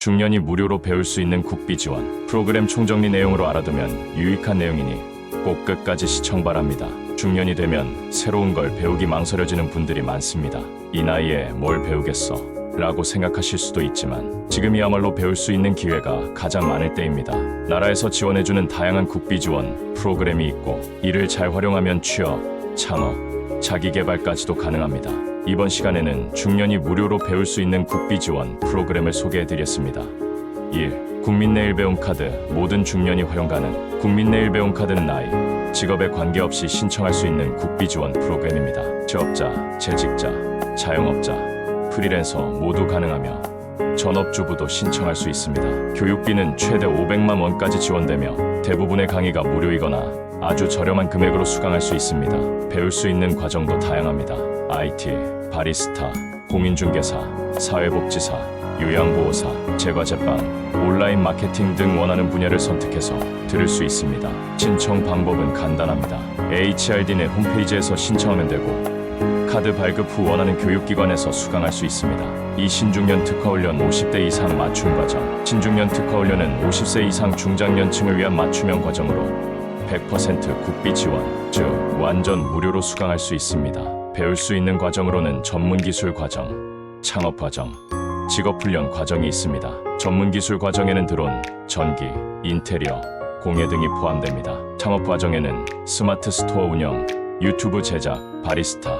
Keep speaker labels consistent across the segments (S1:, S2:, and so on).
S1: 중년이 무료로 배울 수 있는 국비 지원 프로그램 총정리 내용으로 알아두면 유익한 내용이니 꼭 끝까지 시청 바랍니다. 중년이 되면 새로운 걸 배우기 망설여지는 분들이 많습니다. 이 나이에 뭘 배우겠어? 라고 생각하실 수도 있지만 지금이야말로 배울 수 있는 기회가 가장 많을 때입니다. 나라에서 지원해주는 다양한 국비 지원 프로그램이 있고 이를 잘 활용하면 취업, 창업, 자기 개발까지도 가능합니다. 이번 시간에는 중년이 무료로 배울 수 있는 국비 지원 프로그램을 소개해 드렸습니다. 1. 국민내일 배움 카드 모든 중년이 활용 가능. 국민내일 배움 카드는 나이, 직업에 관계없이 신청할 수 있는 국비 지원 프로그램입니다. 취업자, 재직자, 자영업자, 프리랜서 모두 가능하며 전업주부도 신청할 수 있습니다. 교육비는 최대 500만 원까지 지원되며 대부분의 강의가 무료이거나 아주 저렴한 금액으로 수강할 수 있습니다. 배울 수 있는 과정도 다양합니다. IT, 바리스타, 공인중개사, 사회복지사, 요양보호사, 제과제빵, 온라인 마케팅 등 원하는 분야를 선택해서 들을 수 있습니다. 신청 방법은 간단합니다. HRD네 홈페이지에서 신청하면 되고 카드 발급 후 원하는 교육기관에서 수강할 수 있습니다. 이 신중년 특화훈련 50대 이상 맞춤 과정 신중년 특화훈련은 50세 이상 중장년층을 위한 맞춤형 과정으로 100% 국비 지원, 즉 완전 무료로 수강할 수 있습니다. 배울 수 있는 과정으로는 전문 기술 과정, 창업 과정, 직업 훈련 과정이 있습니다. 전문 기술 과정에는 드론, 전기, 인테리어, 공예 등이 포함됩니다. 창업 과정에는 스마트 스토어 운영, 유튜브 제작, 바리스타,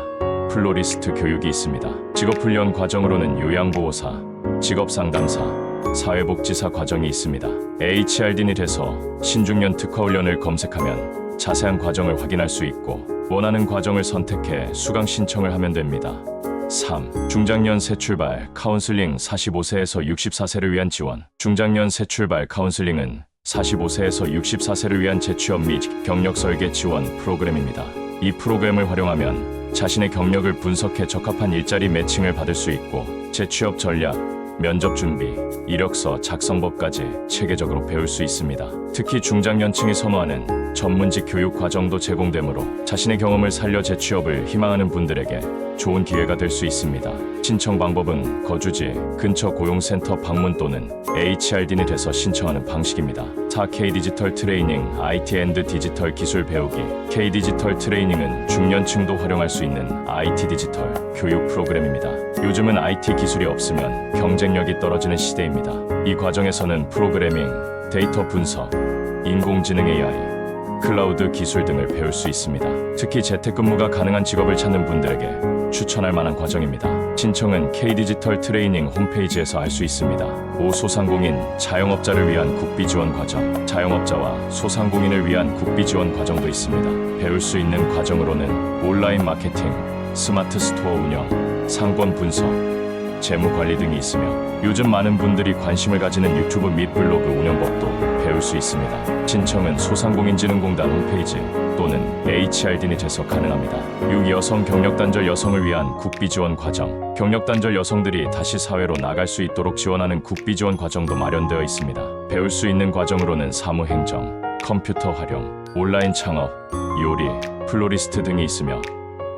S1: 플로리스트 교육이 있습니다. 직업 훈련 과정으로는 요양보호사, 직업 상담사, 사회복지사 과정이 있습니다. HRD닛에서 신중년 특화훈련을 검색하면 자세한 과정을 확인할 수 있고 원하는 과정을 선택해 수강 신청을 하면 됩니다. 3. 중장년 새 출발 카운슬링 45세에서 64세를 위한 지원 중장년 새 출발 카운슬링은 45세에서 64세를 위한 재취업 및 경력 설계 지원 프로그램입니다. 이 프로그램을 활용하면 자신의 경력을 분석해 적합한 일자리 매칭을 받을 수 있고 재취업 전략, 면접 준비, 이력서 작성법까지 체계적으로 배울 수 있습니다. 특히 중장년층이 선호하는 전문직 교육 과정도 제공되므로 자신의 경험을 살려 재취업을 희망하는 분들에게 좋은 기회가 될 수 있습니다. 신청 방법은 거주지, 근처 고용센터 방문 또는 HRD넷에서 신청하는 방식입니다. 4K 디지털 트레이닝, IT 앤드 디지털 기술 배우기. K 디지털 트레이닝은 중년층도 활용할 수 있는 IT 디지털 교육 프로그램입니다. 요즘은 IT 기술이 없으면 경쟁력이 떨어지는 시대입니다. 이 과정에서는 프로그래밍, 데이터 분석, 인공지능 AI, 클라우드 기술 등을 배울 수 있습니다. 특히 재택근무가 가능한 직업을 찾는 분들에게 추천할 만한 과정입니다. 신청은 K-디지털 트레이닝 홈페이지에서 할수 있습니다. 5. 소상공인, 자영업자를 위한 국비 지원 과정. 자영업자와 소상공인을 위한 국비 지원 과정도 있습니다. 배울 수 있는 과정으로는 온라인 마케팅, 스마트 스토어 운영, 상권 분석, 재무 관리 등이 있으며 요즘 많은 분들이 관심을 가지는 유튜브 및 블로그 운영법도 배울 수 있습니다. 신청은 소상공인진흥공단 홈페이지 또는 HRD넷에서 가능합니다. 6. 여성 경력단절 여성을 위한 국비 지원 과정 경력단절 여성들이 다시 사회로 나갈 수 있도록 지원하는 국비 지원 과정도 마련되어 있습니다. 배울 수 있는 과정으로는 사무행정, 컴퓨터 활용, 온라인 창업, 요리, 플로리스트 등이 있으며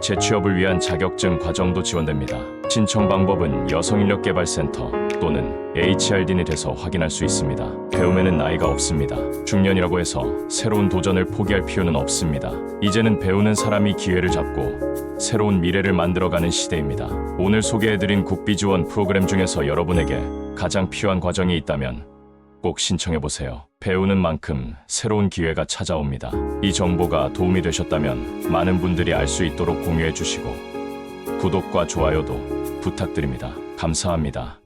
S1: 재취업을 위한 자격증 과정도 지원됩니다. 신청 방법은 여성인력개발센터 또는 HRD넷에서 확인할 수 있습니다. 배움에는 나이가 없습니다. 중년이라고 해서 새로운 도전을 포기할 필요는 없습니다. 이제는 배우는 사람이 기회를 잡고 새로운 미래를 만들어가는 시대입니다. 오늘 소개해드린 국비 지원 프로그램 중에서 여러분에게 가장 필요한 과정이 있다면 꼭 신청해보세요. 배우는 만큼 새로운 기회가 찾아옵니다. 이 정보가 도움이 되셨다면 많은 분들이 알 수 있도록 공유해 주시고 구독과 좋아요도 부탁드립니다. 감사합니다.